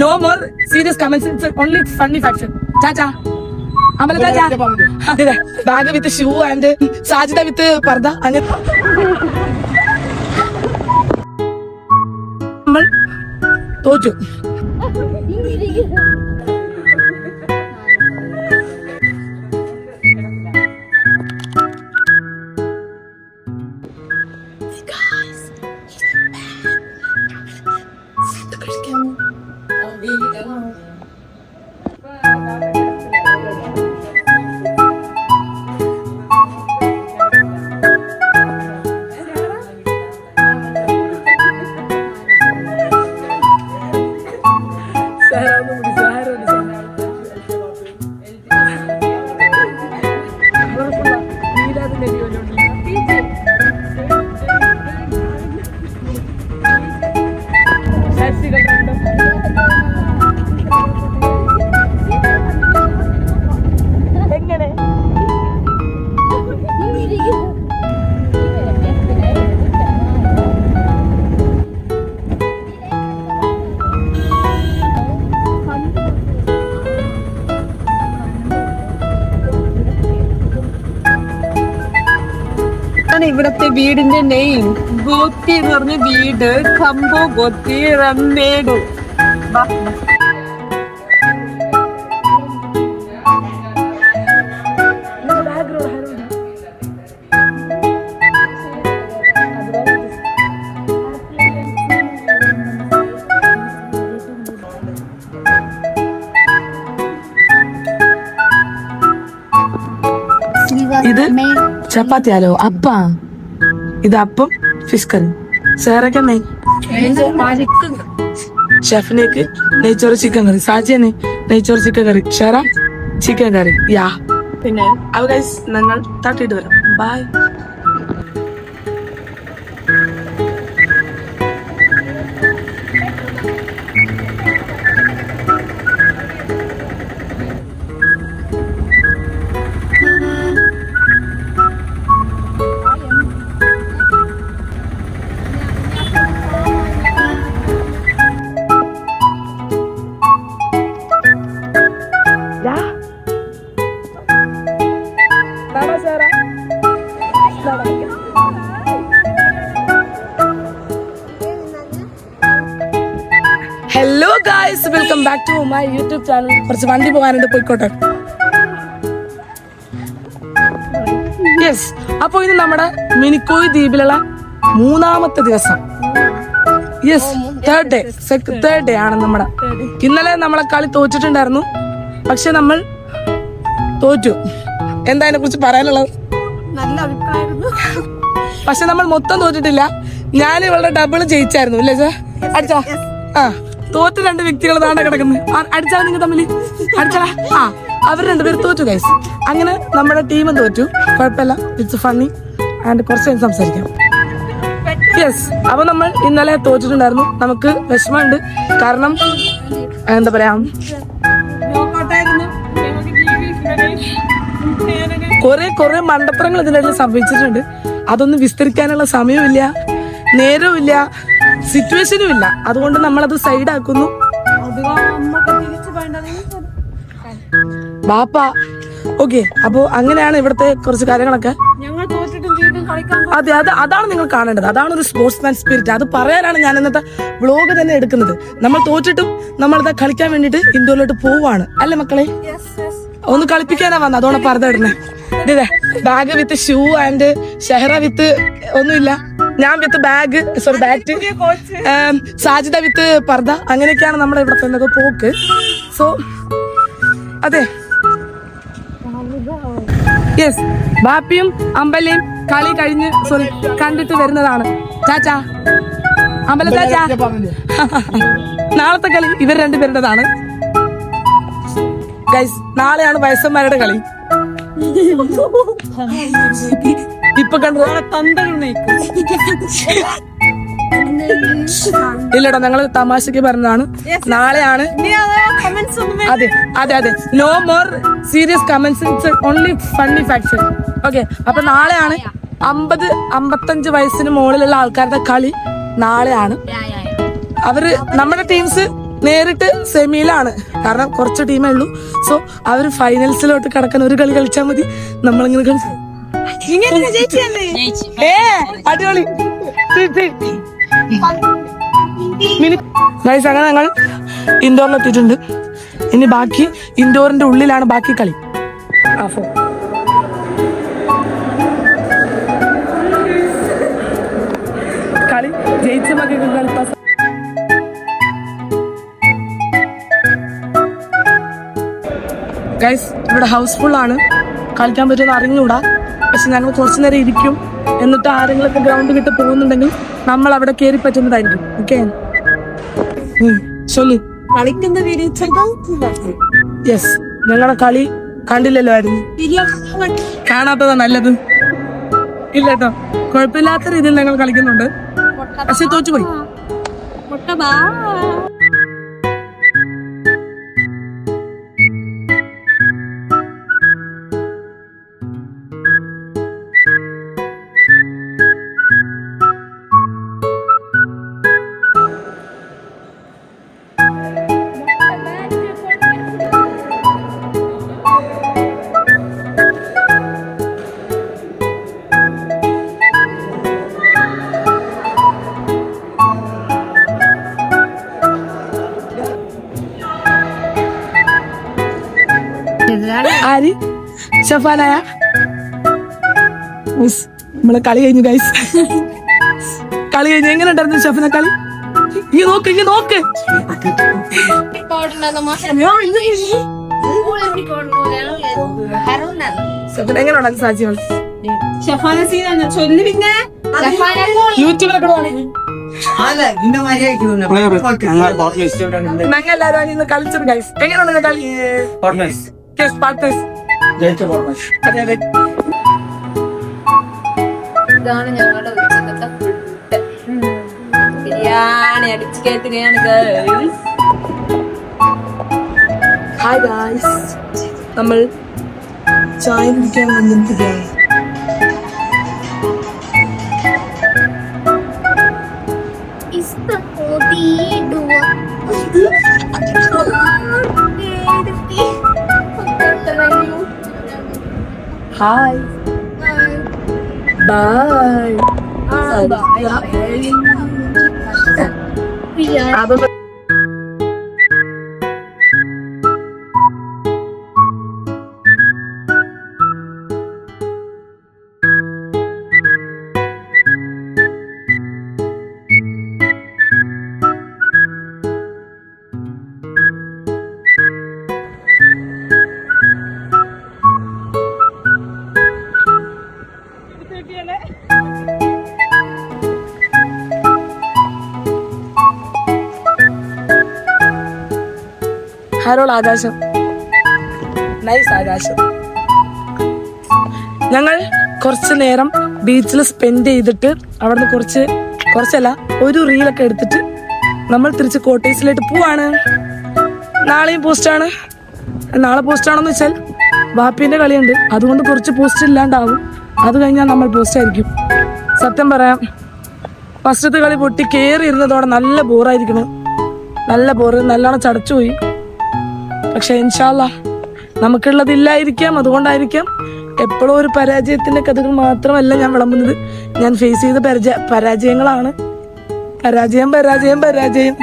No more serious comments only funny fashion ചാച്ചാ Amala ചാച്ചാ അതെ bag with shoe and Sajitha with പർദ അങ്ങനെ നമ്മൾ തോറ്റു. എങ്ങനെ ഇവിടത്തെ വീടിന്റെ നെയിം ഗോത്തി എന്ന് പറഞ്ഞ വീട് കമ്പോ ഗോത്തി റമ്മേഡു. ഇത് ചപ്പാത്തിയാലോ? അപ്പ. ഇത് അപ്പം ഫിഷ് കറി സാറൊക്കെ നെയ് ഷെഫിനേക്ക് നെയ്ച്ചോറ് ചിക്കൻ കറി. സാജിയനെ നെയ്ച്ചോറ് ചിക്കൻ കറി. ഷെറ ചിക്കൻ കറി. യാ. പിന്നെ അവ ഗൈസ് ഞങ്ങൾ തട്ടിയിട്ട് വരാം. Bye back to my YouTube channel കുറച്ച് വണ്ടി പോകാനുണ്ട് പോയിക്കോട്ടെ. യെസ് അപ്പൊ ഇത് നമ്മുടെ മിനിക്കോയ് ദ്വീപിലുള്ള മൂന്നാമത്തെ ദിവസം. Yes third day third day ആണ് നമ്മുടെ. ഇന്നലെ നമ്മളെ കളി തോറ്റിട്ടുണ്ടായിരുന്നു. പക്ഷെ നമ്മൾ തോറ്റു. എന്താ അതിനെ കുറിച്ച് പറയാനുള്ളത്? നല്ല അഭിപ്രായമായിരുന്നു. പക്ഷെ നമ്മൾ മൊത്തം തോറ്റിട്ടില്ല. ഞാൻ ഇവളുടെ ഡബിൾ ജയിച്ചായിരുന്നു അല്ലേ സാർ അടിച്ചോ? ആ. തോറ്റ രണ്ട് വ്യക്തികൾ താണ്ട കിടക്കുന്നത് അടിച്ചാ നിങ്ങൾ തമ്മിൽ അടിച്ചാ ആ അവർ രണ്ടുപേരും തോറ്റു ഗൈസ് അങ്ങനെ നമ്മുടെ ടീമും തോറ്റു. കുഴപ്പമില്ല. ഇറ്റ്സ് ഫണ്ണി ആൻഡ് കുറച്ച് കഴിഞ്ഞ് സംസാരിക്കാം. യെസ് അപ്പൊ നമ്മൾ ഇന്നലെ തോറ്റിട്ടുണ്ടായിരുന്നു. നമുക്ക് വിഷമമുണ്ട്. കാരണം എന്താ പറയാ? കുറെ കുറെ മണ്ടത്തരങ്ങൾ ഇതിനിടയിൽ സംഭവിച്ചിട്ടുണ്ട്. അതൊന്നും വിസ്തരിക്കാനുള്ള സമയമില്ല നേരവുമില്ല. സിറ്റുവേഷനും ഇല്ല. അതുകൊണ്ട് നമ്മളത് സൈഡാക്കുന്നു ബാപ്പ ഓക്കെ അപ്പോ അങ്ങനെയാണ് ഇവിടുത്തെ കുറച്ച് കാര്യങ്ങളൊക്കെ. അതെ അത് അതാണ് നിങ്ങൾ കാണേണ്ടത്. അതാണ് ഒരു സ്പോർട്സ് മാൻ സ്പിരിറ്റ് അത് പറയാനാണ് ഞാൻ ഇന്നത്തെ വ്ളോഗ് തന്നെ എടുക്കുന്നത്. നമ്മൾ തോറ്റിട്ടും നമ്മൾ ഇതാ കളിക്കാൻ വേണ്ടിട്ട് ഇന്ത്യയിലോട്ട് പോവാണ്. അല്ലേ മക്കളെ? ഒന്ന് കളിപ്പിക്കാനാ വന്നത് അതോടെ പറഞ്ഞിടണേ ഇതേ bag with shoe and Shehara with ഒന്നുമില്ല. ഞാൻ with bag sorry bat Sajida with പർദ. അങ്ങനെയൊക്കെയാണ് നമ്മുടെ ഇവിടെ തന്നത് പോക്ക്. സോ അതെ. യെസ് ബാപ്പിയും അമ്പലയും കളി കഴിഞ്ഞ് സോറി കണ്ടിട്ട് വരുന്നതാണ്. ചാച്ചാ. അമ്പല ചാച്ചാ. നാളത്തെ കളി ഇവർ രണ്ടുപേരുടേതാണ്. ഗൈസ് നാളെയാണ് വയസ്സന്മാരുടെ കളി. ഇപ്പൊ കണ്ടത് തന്തകൾ നയിക്കും ഇല്ലടാ ഞങ്ങൾ തമാശക്ക് പറഞ്ഞതാണ്. നാളെയാണ് അതെ അതെ അതെ no more serious comments only funny facts okay അപ്പൊ നാളെയാണ് അമ്പത് അമ്പത്തഞ്ച് വയസ്സിന് മുകളിലുള്ള ആൾക്കാരുടെ കളി നാളെയാണ്. അവർ നമ്മുടെ ടീംസ് നേരിട്ട് സെമിയിലാണ് കാരണം കുറച്ച് ടീമേ ഉള്ളൂ. സോ അവർ ഫൈനൽസിലോട്ട് കടക്കാൻ ഒരു കളി കളിച്ചാൽ മതി. നമ്മളിങ്ങനെ കളിച്ചു ഇങ്ങനെ ജയിച്ചല്ലേ ഏ അടിപൊളി. ഗൈസ് അങ്ങനെ ഞങ്ങൾ ഇൻഡോറിൽ എത്തിയിട്ടുണ്ട്. ഇനി ബാക്കി ഇൻഡോറിന്റെ ഉള്ളിലാണ് ബാക്കി കളി. ആ കളി ജയിച്ച മകൾക്ക് കളിപ്പാസ് ഗൈസ് ഇവിടെ ഹൗസ്ഫുൾ ആണ്. കളിക്കാൻ പറ്റുന്ന അറിഞ്ഞൂടാ പക്ഷെ ഞങ്ങൾ കുറച്ചു നേരം ഇരിക്കും. എന്നിട്ട് ആരെങ്കിലൊക്കെ ഗ്രൗണ്ട് വിട്ട് പോകുന്നുണ്ടെങ്കിൽ നമ്മൾ അവിടെ കയറി പറ്റുന്നതായിരിക്കും. ഓക്കെ ചൊല്ലി. കളിക്കുന്ന യെസ് ഞങ്ങളുടെ കളി കണ്ടില്ലല്ലോ ആയിരുന്നു. കാണാത്തതാ നല്ലത്. ഇല്ല കേട്ടോ കുഴപ്പമില്ലാത്ത രീതിയിൽ ഞങ്ങൾ കളിക്കുന്നുണ്ട്. പക്ഷെ തോറ്റുപോയി. ആര്? ഷഫാനായ? മിസ് നമ്മളെ കളി കഴിഞ്ഞു ഗൈസ് കളി കഴിഞ്ഞു. എങ്ങനെ ഉണ്ടായിരുന്നു ഷഫിന കളി? ഈ നോക്ക് ഈ നോക്ക്. ഷഫിന എങ്ങനെ ഉണ്ടായിരുന്നു സാധ്യത ഷഫാന സീനാണ്. ചൊല്ലു പിന്നെ. യൂട്യൂബിലൊക്കെ ഞങ്ങൾ എല്ലാവരും കളിച്ചു കളിച്ചത് ഗൈസ് എങ്ങനെയാണ് കളി? Yes, partners. അതെ അതെ ഇതാണ് ഞങ്ങളുടെ ഉച്ചക്കത്തെ ഫുഡ് ബിരിയാണി അടിച്ചു കയറ്റുകയാണ് ഗേൾസ് ഹായ് ഗായ്സ് നമ്മൾ ചായ കുടിക്കാൻ വന്നിരിക്കുകയാണ് is the Hi. Bye. Bye. Bye. Bye. Bye. Bye. Bye. Bye. Bye. Bye. ആകാശം. നൈസ് ആകാശം. ഞങ്ങൾ കുറച്ച് നേരം ബീച്ചിൽ സ്പെൻഡ് ചെയ്തിട്ട് അവിടുന്ന് കുറച്ച് കുറച്ചല്ല ഒരു റീലൊക്കെ എടുത്തിട്ട് നമ്മൾ തിരിച്ച് കോട്ടേഴ്സിലേക്ക് പോവാണ്. നാളെയും പോസ്റ്റാണ് നാളെ പോസ്റ്റാണെന്ന് വെച്ചാൽ വാപ്പിന്റെ കളിയുണ്ട്. അതുകൊണ്ട് കുറച്ച് പോസ്റ്റ് ഇല്ലാണ്ടാവും. അത് കഴിഞ്ഞാൽ നമ്മൾ പോസ്റ്റ് ആയിരിക്കും. സത്യം പറയാം ഫസ്റ്റത്തെ കളി പൊട്ടി കയറി ഇരുന്നതോടെ നല്ല ബോറായിരിക്കണം നല്ല ബോറ് നല്ലോണം ചടച്ചുപോയി. പക്ഷെ ഇൻഷാല്ല നമുക്കുള്ളതില്ലായിരിക്കാം അതുകൊണ്ടായിരിക്കാം എപ്പോഴും ഒരു പരാജയത്തിന്റെ കഥകൾ മാത്രമല്ല ഞാൻ വിളമ്പുന്നത്. ഞാൻ ഫേസ് ചെയ്ത പരാജയ പരാജയങ്ങളാണ്. പരാജയം പരാജയം പരാജയം.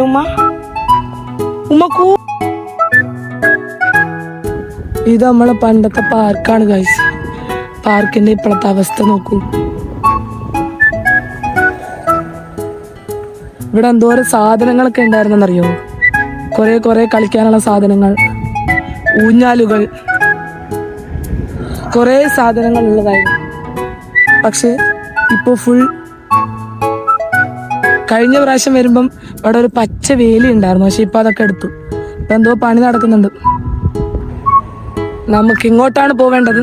ഉമ്മ? ഉമ്മ കൂ ഇത് നമ്മളെ പണ്ടത്തെ പാർക്കാണ് ഗൈസ് പാർക്കിന്റെ ഇപ്പോഴത്തെ അവസ്ഥ നോക്കൂ. ഇവിടെ എന്തോരം സാധനങ്ങളൊക്കെ ഉണ്ടായിരുന്നെന്നറിയോ കുറെ കുറെ കളിക്കാനുള്ള സാധനങ്ങൾ ഊഞ്ഞാലുകൾ കുറെ സാധനങ്ങൾ ഉള്ളതായിരുന്നു പക്ഷെ ഇപ്പോൾ ഫുൾ കഴിഞ്ഞ പ്രാവശ്യം വരുമ്പം അവിടെ ഒരു പച്ച വേലി ഉണ്ടായിരുന്നു. പക്ഷെ ഇപ്പൊ അതൊക്കെ എടുത്തു. ഇപ്പൊ എന്തോ പണി നടക്കുന്നുണ്ട്. നമുക്ക് ഇങ്ങോട്ടാണ് പോവേണ്ടത്.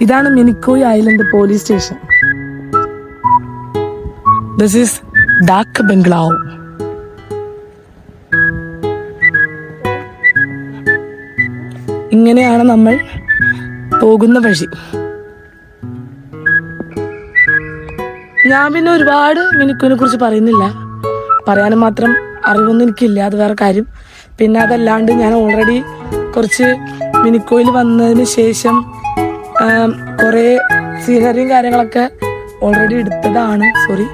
ഇതാണ് Minicoy island police station. This is dak bungalow ഇങ്ങനെയാണ് നമ്മൾ പോകുന്ന വഴി. ഞാൻ പിന്നെ ഒരുപാട് മിനുക്കുവിനെ കുറിച്ച് പറയുന്നില്ല. പറയാനും മാത്രം അറിവൊന്നും എനിക്കില്ല അത് വേറെ കാര്യം. പിന്നെ അതല്ലാണ്ട് ഞാൻ ഓൾറെഡി കുറച്ച് മിനിക്കോയിൽ വന്നതിന് ശേഷം കുറേ സീനറിയും കാര്യങ്ങളൊക്കെ ഓൾറെഡി എടുത്തതാണ് സോറി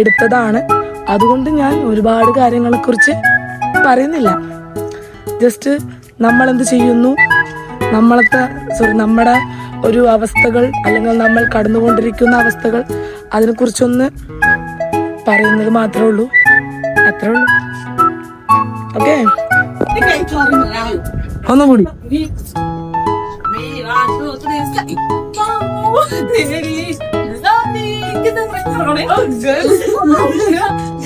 എടുത്തതാണ്. അതുകൊണ്ട് ഞാൻ ഒരുപാട് കാര്യങ്ങളെക്കുറിച്ച് പറയുന്നില്ല. ജസ്റ്റ് നമ്മളെന്ത് ചെയ്യുന്നു? നമ്മളത്തെ സോറി നമ്മുടെ ഒരു അവസ്ഥകൾ അല്ലെങ്കിൽ നമ്മൾ കടന്നുകൊണ്ടിരിക്കുന്ന അവസ്ഥകൾ അതിനെക്കുറിച്ചൊന്ന് പറയുന്നത് മാത്രമേ ഉള്ളൂ. അത്രേ ഉള്ളൂ. ഓക്കെ? ഒന്നുകൂടി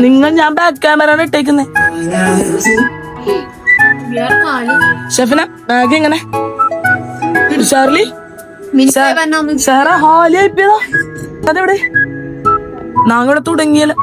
നിങ്ങൾ ഞാൻ ബാക്ക് ക്യാമറ ആണ് ഇട്ടേക്കുന്നേ. ഷെഫിന ബാഗ് എങ്ങനെ? ഷാർലി സാറാ ഹാലി അതെവിടെ? നാങ്ങളെ തുടങ്ങിയല്ലോ.